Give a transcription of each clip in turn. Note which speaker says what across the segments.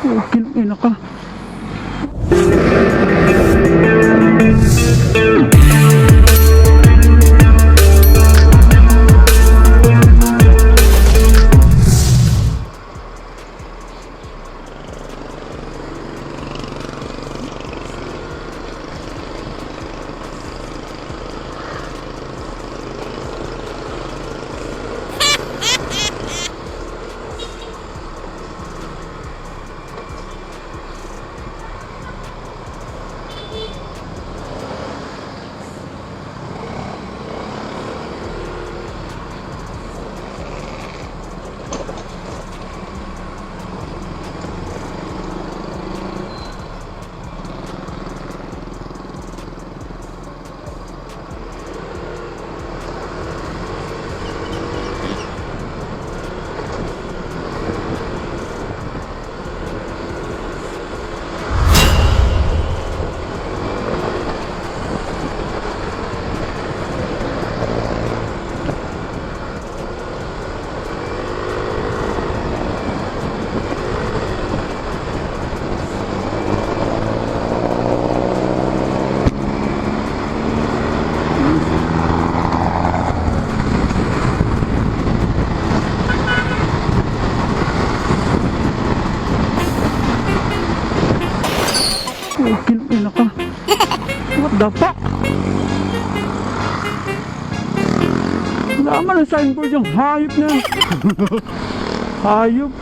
Speaker 1: Okay, ina ka. What the fuck? Wala ang signboard yung hayop na yan. hayop.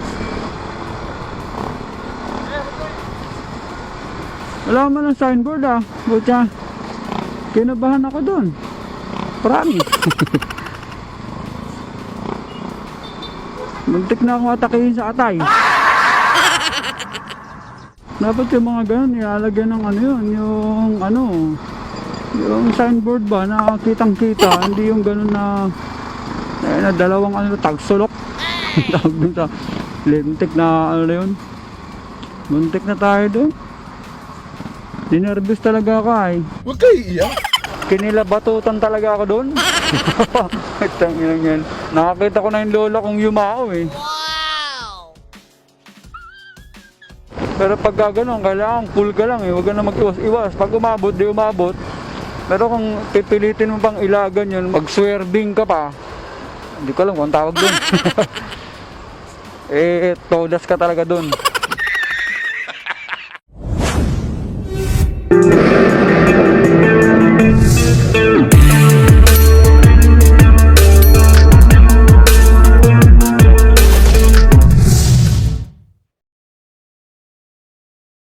Speaker 1: Wala man ang signboard ah. Butya. Kinabahan ako doon. Promise. Muntik na akong atakihin sa atay. Dapat yung mga ganun, ilalagyan ng ano yun, yung ano, yung signboard ba na kitang kita, hindi yung ganun na, eh, na dalawang ano, tagsulok. Tawag dun sa lintik na ano na yun. Muntik na tayo dun. Dinervous talaga ako ay.
Speaker 2: Huwag kayo iiyak.
Speaker 1: Kinilabatutan talaga ako yan. Nakakita ko na yung lola kong yumao eh. Pero pag gano'n, kailangan cool ka lang eh. Huwag ka na mag-iwas-iwas. Pag umabot, di umabot. Pero kung pipilitin mo pang ilagan yun, mag-swerving ka pa, hindi ko alam kung tawag doon. eh, todas ka talaga doon.